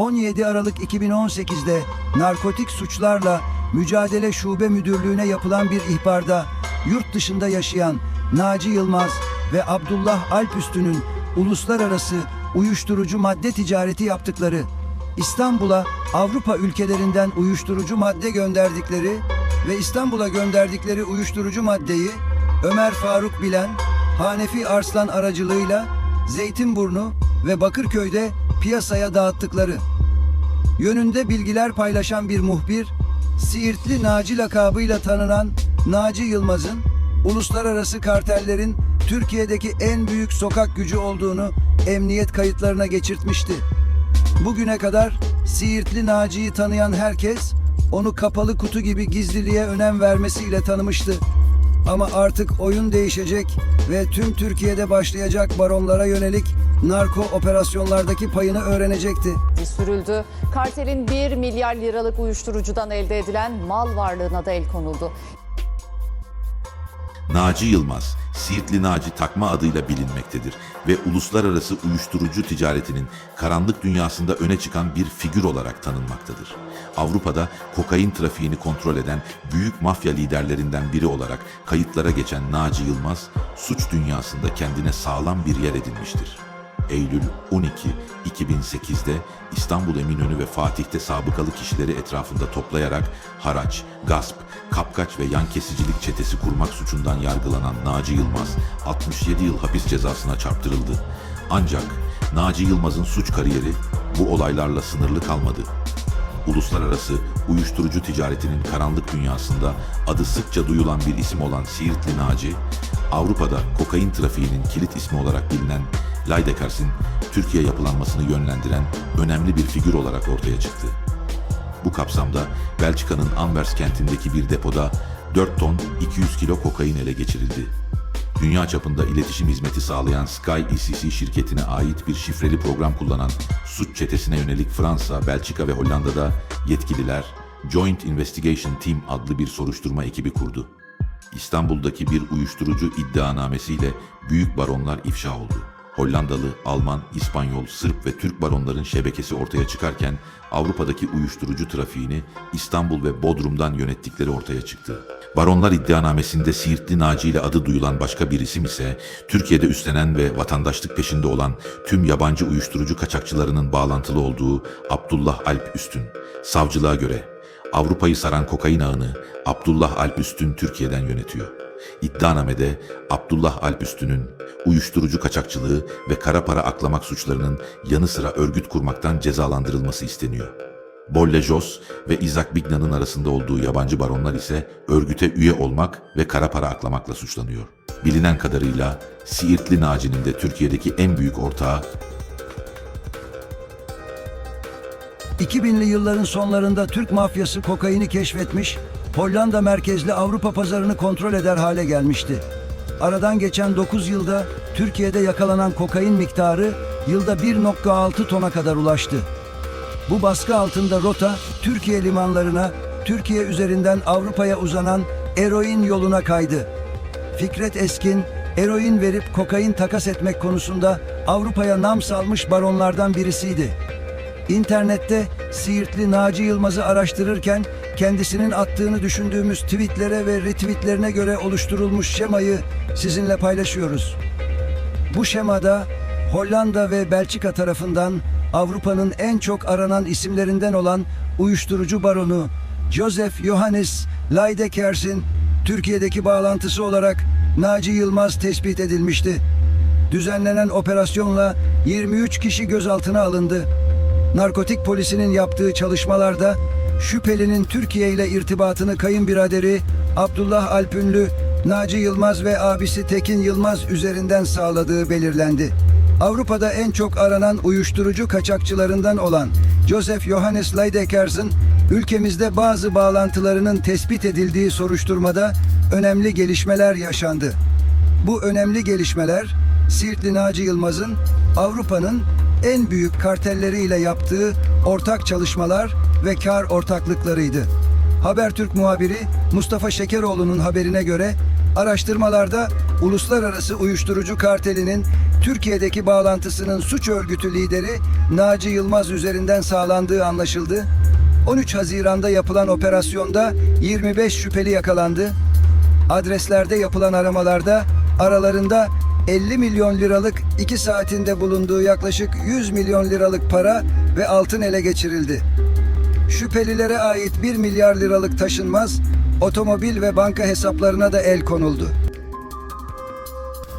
17 Aralık 2018'de narkotik suçlarla mücadele şube müdürlüğüne yapılan bir ihbarda yurt dışında yaşayan Naci Yılmaz ve Abdullah Alpüstü'nün uluslararası uyuşturucu madde ticareti yaptıkları, İstanbul'a Avrupa ülkelerinden uyuşturucu madde gönderdikleri ve İstanbul'a gönderdikleri uyuşturucu maddeyi Ömer Faruk Bilen, Hanefi Arslan aracılığıyla Zeytinburnu ve Bakırköy'de piyasaya dağıttıkları yönünde bilgiler paylaşan bir muhbir, Siirtli Naci lakabıyla tanınan Naci Yılmaz'ın uluslararası kartellerin Türkiye'deki en büyük sokak gücü olduğunu emniyet kayıtlarına geçirtmişti. Bugüne kadar Siirtli Naci'yi tanıyan herkes onu kapalı kutu gibi gizliliğe önem vermesiyle tanımıştı. Ama artık oyun değişecek ve tüm Türkiye'de başlayacak baronlara yönelik narko operasyonlardaki payını öğrenecekti. sürüldü. Kartelin 1 milyar liralık uyuşturucudan elde edilen mal varlığına da el konuldu. Naci Yılmaz, Siirtli Naci takma adıyla bilinmektedir ve uluslararası uyuşturucu ticaretinin karanlık dünyasında öne çıkan bir figür olarak tanınmaktadır. Avrupa'da kokain trafiğini kontrol eden büyük mafya liderlerinden biri olarak kayıtlara geçen Naci Yılmaz, suç dünyasında kendine sağlam bir yer edinmiştir. Eylül 12 2008'de İstanbul Eminönü ve Fatih'te sabıkalı kişileri etrafında toplayarak haraç, gasp, kapkaç ve yan kesicilik çetesi kurmak suçundan yargılanan Naci Yılmaz 67 yıl hapis cezasına çarptırıldı. Ancak Naci Yılmaz'ın suç kariyeri bu olaylarla sınırlı kalmadı. Uluslararası uyuşturucu ticaretinin karanlık dünyasında adı sıkça duyulan bir isim olan Siirtli Naci, Avrupa'da kokain trafiğinin kilit ismi olarak bilinen Leidekers'in Türkiye yapılanmasını yönlendiren önemli bir figür olarak ortaya çıktı. Bu kapsamda Belçika'nın Anvers kentindeki bir depoda 4 ton 200 kilo kokain ele geçirildi. Dünya çapında iletişim hizmeti sağlayan Sky ECC şirketine ait bir şifreli program kullanan suç çetesine yönelik Fransa, Belçika ve Hollanda'da yetkililer Joint Investigation Team adlı bir soruşturma ekibi kurdu. İstanbul'daki bir uyuşturucu iddianamesiyle büyük baronlar ifşa oldu. Hollandalı, Alman, İspanyol, Sırp ve Türk baronların şebekesi ortaya çıkarken Avrupa'daki uyuşturucu trafiğini İstanbul ve Bodrum'dan yönettikleri ortaya çıktı. Baronlar iddianamesinde Siirtli Naci ile adı duyulan başka bir isim ise Türkiye'de üstlenen ve vatandaşlık peşinde olan tüm yabancı uyuşturucu kaçakçılarının bağlantılı olduğu Abdullah Alp Üstün. Savcılığa göre Avrupa'yı saran kokain ağını Abdullah Alp Üstün Türkiye'den yönetiyor. İddianamede Abdullah Alp Üstün'ün uyuşturucu kaçakçılığı ve kara para aklamak suçlarının yanı sıra örgüt kurmaktan cezalandırılması isteniyor. Bolle Jos ve Isaac Bigna'nın arasında olduğu yabancı baronlar ise örgüte üye olmak ve kara para aklamakla suçlanıyor. Bilinen kadarıyla Siirtli Naci'nin de Türkiye'deki en büyük ortağı 2000'li yılların sonlarında Türk mafyası kokaini keşfetmiş, Hollanda merkezli Avrupa pazarını kontrol eder hale gelmişti. Aradan geçen 9 yılda Türkiye'de yakalanan kokain miktarı yılda 1.6 tona kadar ulaştı. Bu baskı altında rota Türkiye limanlarına, Türkiye üzerinden Avrupa'ya uzanan eroin yoluna kaydı. Fikret Eskin, eroin verip kokain takas etmek konusunda Avrupa'ya nam salmış baronlardan birisiydi. İnternette Siirtli Naci Yılmaz'ı araştırırken kendisinin attığını düşündüğümüz tweetlere ve retweetlerine göre oluşturulmuş şemayı sizinle paylaşıyoruz. Bu şemada Hollanda ve Belçika tarafından Avrupa'nın en çok aranan isimlerinden olan uyuşturucu baronu Joseph Johannes Leidekers'in Türkiye'deki bağlantısı olarak Naci Yılmaz tespit edilmişti. Düzenlenen operasyonla 23 kişi gözaltına alındı. Narkotik polisinin yaptığı çalışmalarda şüphelinin Türkiye ile irtibatını kayınbiraderi Abdullah Alpünlü, Naci Yılmaz ve abisi Tekin Yılmaz üzerinden sağladığı belirlendi. Avrupa'da en çok aranan uyuşturucu kaçakçılarından olan Joseph Johannes Leidekers'ın ülkemizde bazı bağlantılarının tespit edildiği soruşturmada önemli gelişmeler yaşandı. Bu önemli gelişmeler Siirtli Naci Yılmaz'ın Avrupa'nın en büyük kartelleriyle yaptığı ortak çalışmalar ve kar ortaklıklarıydı. Habertürk muhabiri Mustafa Şekeroğlu'nun haberine göre Araştırmalarda uluslararası uyuşturucu kartelinin Türkiye'deki bağlantısının suç örgütü lideri Naci Yılmaz üzerinden sağlandığı anlaşıldı. 13 Haziran'da yapılan operasyonda 25 şüpheli yakalandı. Adreslerde yapılan aramalarda aralarında 50 milyon liralık 2 saatinde bulunduğu yaklaşık 100 milyon liralık para ve altın ele geçirildi. Şüphelilere ait 1 milyar liralık taşınmaz, otomobil ve banka hesaplarına da el konuldu.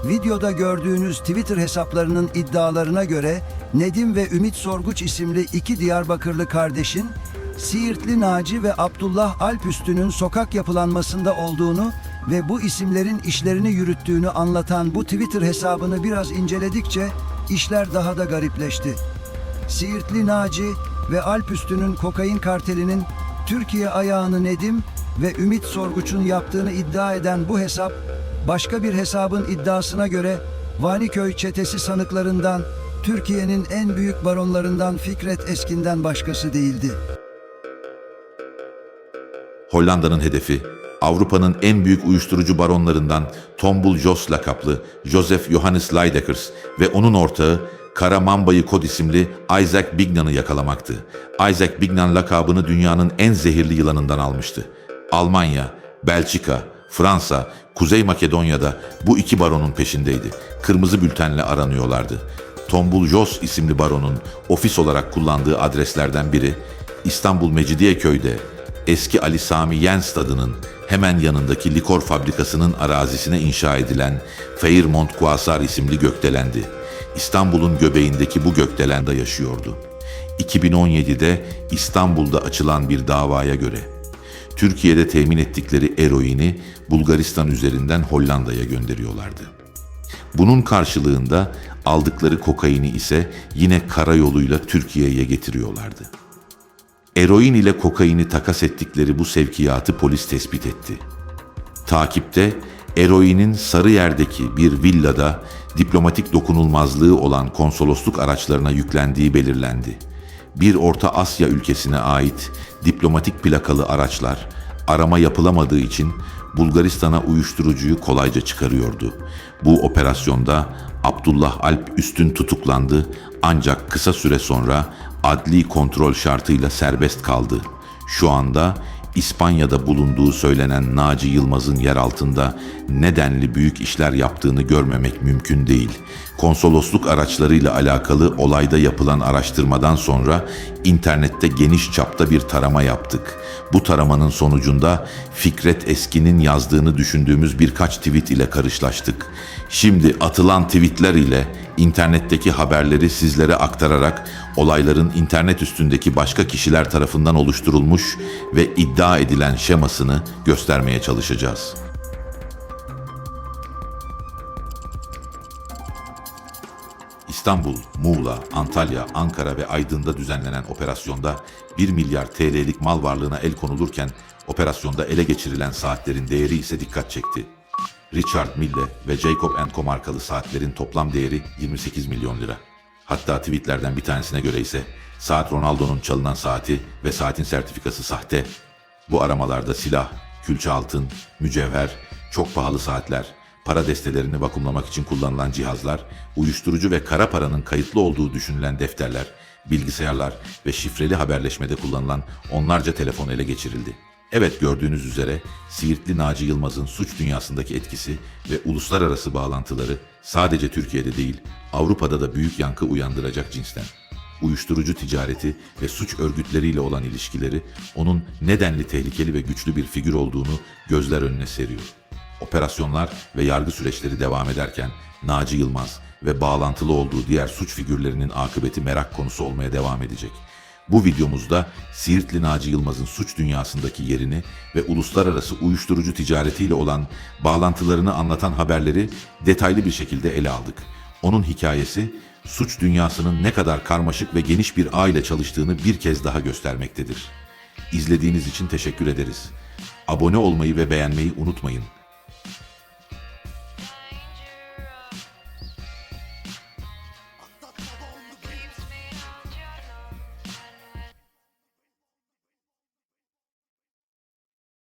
Videoda gördüğünüz Twitter hesaplarının iddialarına göre Nedim ve Ümit Sorguç isimli iki Diyarbakırlı kardeşin Siirtli Naci ve Abdullah Alpüstü'nün sokak yapılanmasında olduğunu ve bu isimlerin işlerini yürüttüğünü anlatan bu Twitter hesabını biraz inceledikçe işler daha da garipleşti. Siirtli Naci ve Alpüstü'nün kokain kartelinin Türkiye ayağını Nedim ve Ümit Sorguç'un yaptığını iddia eden bu hesap, başka bir hesabın iddiasına göre Vaniköy çetesi sanıklarından Türkiye'nin en büyük baronlarından Fikret Eskin'den başkası değildi. Hollanda'nın hedefi Avrupa'nın en büyük uyuşturucu baronlarından Tombul Jos lakaplı Joseph Johannes Lydekkers ve onun ortağı Kara Mambayı Kod isimli Isaac Bignan'ı yakalamaktı. Isaac Bignan lakabını dünyanın en zehirli yılanından almıştı. Almanya, Belçika, Fransa, Kuzey Makedonya'da bu iki baronun peşindeydi. Kırmızı bültenle aranıyorlardı. Tombul Jos isimli baronun ofis olarak kullandığı adreslerden biri İstanbul Mecidiyeköy'de eski Ali Sami Yen stadının hemen yanındaki likor fabrikasının arazisine inşa edilen Fairmont Kuasar isimli gökdelendi. İstanbul'un göbeğindeki bu gökdelende yaşıyordu. 2017'de İstanbul'da açılan bir davaya göre Türkiye'de temin ettikleri eroini Bulgaristan üzerinden Hollanda'ya gönderiyorlardı. Bunun karşılığında aldıkları kokaini ise yine karayoluyla Türkiye'ye getiriyorlardı. Eroin ile kokaini takas ettikleri bu sevkiyatı polis tespit etti. Takipte eroinin Sarıyer'deki bir villada diplomatik dokunulmazlığı olan konsolosluk araçlarına yüklendiği belirlendi. Bir Orta Asya ülkesine ait diplomatik plakalı araçlar arama yapılamadığı için Bulgaristan'a uyuşturucuyu kolayca çıkarıyordu. Bu operasyonda Abdullah Alp Üstün tutuklandı ancak kısa süre sonra adli kontrol şartıyla serbest kaldı. Şu anda İspanya'da bulunduğu söylenen Naci Yılmaz'ın yer altında nedenli büyük işler yaptığını görmemek mümkün değil. Konsolosluk araçlarıyla alakalı olayda yapılan araştırmadan sonra internette geniş çapta bir tarama yaptık. Bu taramanın sonucunda Fikret Eski'nin yazdığını düşündüğümüz birkaç tweet ile karşılaştık. Şimdi atılan tweetler ile internetteki haberleri sizlere aktararak olayların internet üstündeki başka kişiler tarafından oluşturulmuş ve iddia edilen şemasını göstermeye çalışacağız. İstanbul, Muğla, Antalya, Ankara ve Aydın'da düzenlenen operasyonda 1 milyar TL'lik mal varlığına el konulurken operasyonda ele geçirilen saatlerin değeri ise dikkat çekti. Richard Mille ve Jacob Co markalı saatlerin toplam değeri 28 milyon lira. Hatta tweetlerden bir tanesine göre ise saat Ronaldo'nun çalınan saati ve saatin sertifikası sahte. Bu aramalarda silah, külçe altın, mücevher, çok pahalı saatler, para destelerini vakumlamak için kullanılan cihazlar, uyuşturucu ve kara paranın kayıtlı olduğu düşünülen defterler, bilgisayarlar ve şifreli haberleşmede kullanılan onlarca telefon ele geçirildi. Evet gördüğünüz üzere Siirtli Naci Yılmaz'ın suç dünyasındaki etkisi ve uluslararası bağlantıları sadece Türkiye'de değil Avrupa'da da büyük yankı uyandıracak cinsten. Uyuşturucu ticareti ve suç örgütleriyle olan ilişkileri onun nedenli tehlikeli ve güçlü bir figür olduğunu gözler önüne seriyor. Operasyonlar ve yargı süreçleri devam ederken Naci Yılmaz ve bağlantılı olduğu diğer suç figürlerinin akıbeti merak konusu olmaya devam edecek. Bu videomuzda Siirtli Naci Yılmaz'ın suç dünyasındaki yerini ve uluslararası uyuşturucu ticaretiyle olan bağlantılarını anlatan haberleri detaylı bir şekilde ele aldık. Onun hikayesi suç dünyasının ne kadar karmaşık ve geniş bir ağ ile çalıştığını bir kez daha göstermektedir. İzlediğiniz için teşekkür ederiz. Abone olmayı ve beğenmeyi unutmayın.